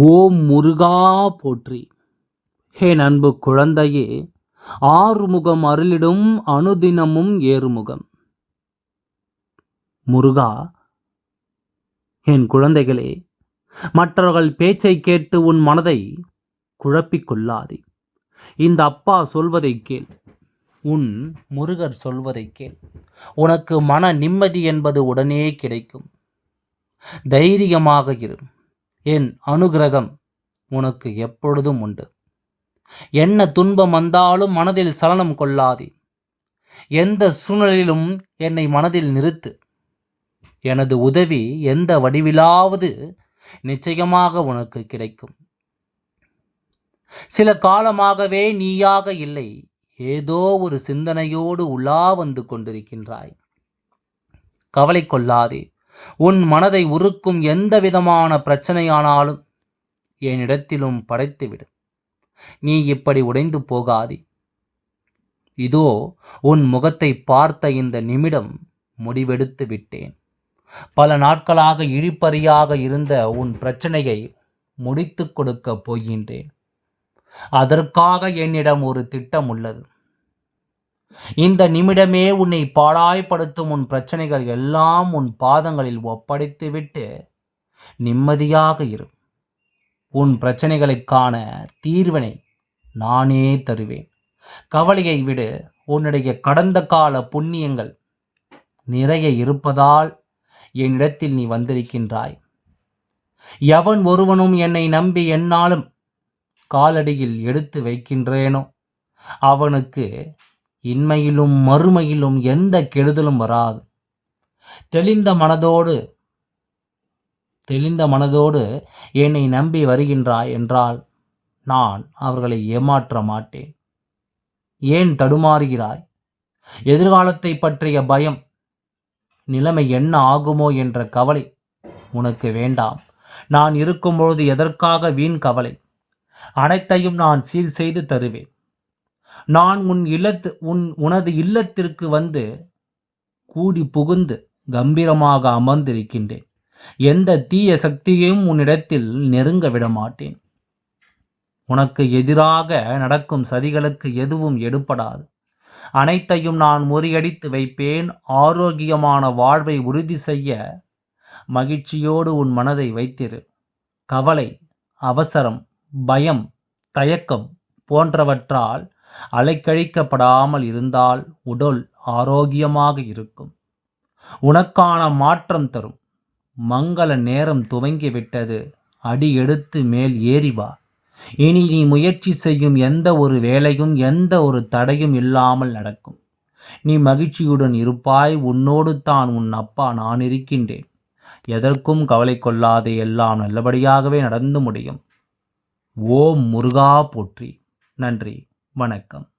ஓம் முருகா போற்றி. ஹே அன்பு குழந்தையே ஆறுமுகம் அருளிடும் அனுதினமும் ஏறுமுகம். முருகா என் குழந்தைகளே மற்றவர்கள் பேச்சை கேட்டு உன் மனதை குழப்பிக்கொள்ளாதே இந்த அப்பா சொல்வதை கேள் உன் முருகர் சொல்வதை கேள். உனக்கு மன நிம்மதி என்பது உடனே கிடைக்கும். தைரியமாக இரு. என் அனுகிரகம் உனக்கு எப்பொழுதும் உண்டு. என்ன துன்பம் வந்தாலும் மனதில் சலனம் கொள்ளாதே. எந்த சூழ்நிலையிலும் என்னை மனதில் நிறுத்து. எனது உதவி எந்த வடிவிலாவது நிச்சயமாக உனக்கு கிடைக்கும். சில காலமாகவே நீயாக இல்லை ஏதோ ஒரு சிந்தனையோடு உலா வந்து கொண்டிருக்கின்றாய். கவலை கொள்ளாதே. உன் மனதை உருக்கும் எந்த விதமான பிரச்சனையானாலும் என்னிடத்திலும் படைத்துவிடு நீ இப்படி உடைந்து போகாதே. இதோ உன் முகத்தை பார்த்த இந்த நிமிடம் முடிவெடுத்து விட்டேன். பல நாட்களாக இழிப்பறியாக இருந்த உன் பிரச்சனையை முடித்து கொடுக்க போகின்றேன். அதற்காக என்னிடம் ஒரு திட்டம் உள்ளது. இந்த நிமிடமே உன்னை பாழாய்ப்படுத்தும் உன் பிரச்சனைகள் எல்லாம் உன் பாதங்களில் ஒப்படைத்துவிட்டு நிம்மதியாக இரு. உன் பிரச்சனைகளுக்கான தீர்வினை நானே தருவேன். கவலையை விடு. உன்னுடைய கடந்த கால புண்ணியங்கள் நிறைய இருப்பதால் என்னிடத்தில் நீ வந்திருக்கின்றாய். எவன் ஒருவனும் என்னை நம்பி என்னாலும் காலடியில் எடுத்து வைக்கின்றேனோ? அவனுக்கு இன்மையிலும் மறுமையிலும் எந்த கெடுதலும் வராது. தெளிந்த மனதோடு தெளிந்த மனதோடு என்னை நம்பி வருகின்றாய் என்றால் நான் அவர்களை ஏமாற்ற மாட்டேன். ஏன் தடுமாறுகிறாய்? எதிர்காலத்தை பற்றிய பயம் நிலைமை என்ன ஆகுமோ என்ற கவலை உனக்கு வேண்டாம். நான் இருக்கும்பொழுது எதற்காக வீண் கவலை? அனைத்தையும் நான் சீர் செய்து தருவேன். நான் உன் இல்லத்து உன் உனது இல்லத்திற்கு வந்து கூடி புகுந்து கம்பீரமாக அமர்ந்திருக்கின்றேன். எந்த தீய சக்தியையும் உன்னிடத்தில் நெருங்க விட மாட்டேன் உனக்கு எதிராக நடக்கும் சதிகளுக்கு எதுவும் எடுப்படாது அனைத்தையும் நான் முறியடித்து வைப்பேன். ஆரோக்கியமான வாழ்வை உறுதி செய்ய மகிழ்ச்சியோடு உன் மனதை வைத்திரு. கவலை அவசரம் பயம் தயக்கம் போன்றவற்றால் அலைக்கழிக்கப்படாமல் இருந்தால் உடல் ஆரோக்கியமாக இருக்கும். உனக்கான மாற்றம் தரும். மங்கள நேரம் துவங்கிவிட்டது அடி எடுத்து மேல் ஏறி வா. இனி நீ முயற்சி செய்யும் எந்த ஒரு வேலையும் எந்த ஒரு தடையும் இல்லாமல் நடக்கும். நீ மகிழ்ச்சியுடன் இருப்பாய். உன்னோடு தான் உன் அப்பா நான் இருக்கின்றேன். எதற்கும் கவலை கொள்ளாதே. எல்லாம் நல்லபடியாகவே நடந்து முடியும். ஓம் முருகா போற்றி. நன்றி. வணக்கம்.